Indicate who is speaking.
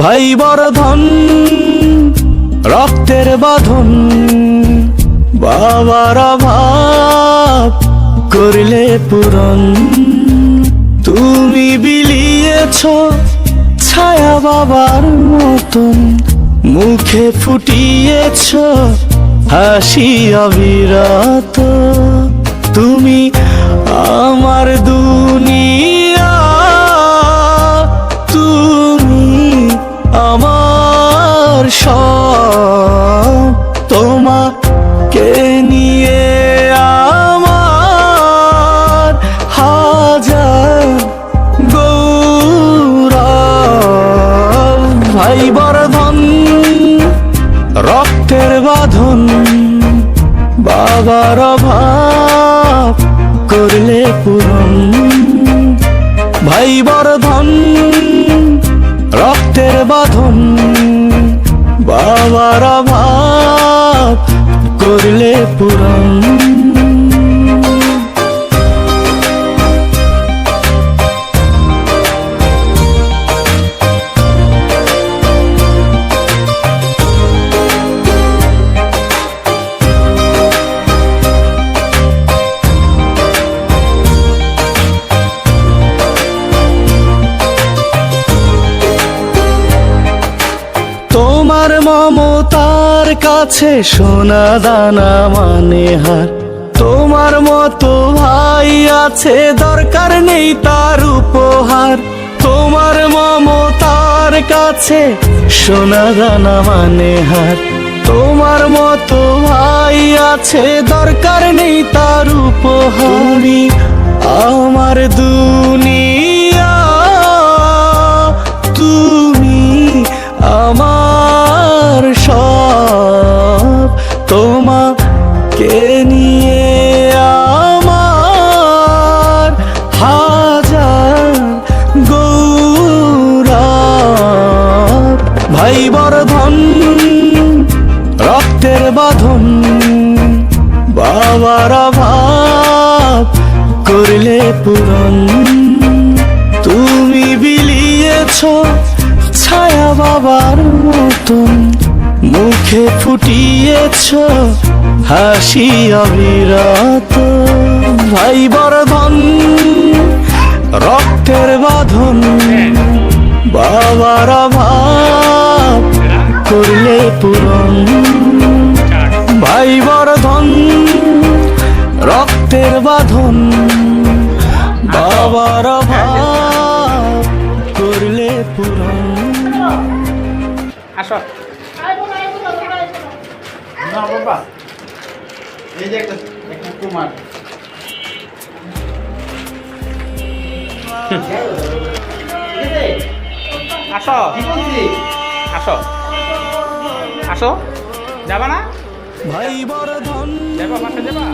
Speaker 1: ভাই বরধন, রক্তের বাঁধন, বাবার অভাব করলে পূরণ। তুমি বিলিয়েছ ছায়া বাবার মতন, মুখে ফুটিয়েছ হাসি অবিরত। তুমি আমার দুনিয়া। তুমি আমার সব। তোমাকে নিয়ে আমার হাজার গৌরব। ভাই বর্ধন রক্তের বাঁধন বাবার অভাব করলে পূরণ। ভাই বর্ধন রক্তের বাঁধন বাবার অভাব করলে পূরণ। মমতার কাছে সোনা দানা মানে হার। তোমার মতো ভাই আছে, দরকার নেই তার উপহার। তোমার মমতার কাছে সোনা দানা মানে হার। তোমার মতো ভাই আছে, দরকার নেই তার উপহার। আমার দুনিয়া তোমাকে নিয়ে আমার হাজার গৌরব? ভাই বর্ধন, রক্তের বাঁধন, বাবার অভাব করলে পূরণ। তুমি বিলিয়েছ ছায়া বাবার মতন, মুখে ফুটিয়েছ হাসি অবিরত ভাই বর্ধন রক্তের বাঁধন বাবার অভাব করলে পূরণ। ভাই বর্ধন রক্তের বাঁধন বাবার অভাব করলে পূরণ।
Speaker 2: আসো। না বাবা। এই যে একটা একটা কুমার। আসো। আসো। আসো। যাবা না?
Speaker 1: ভাই বর্ধন
Speaker 2: যাবা মাসে যাবা।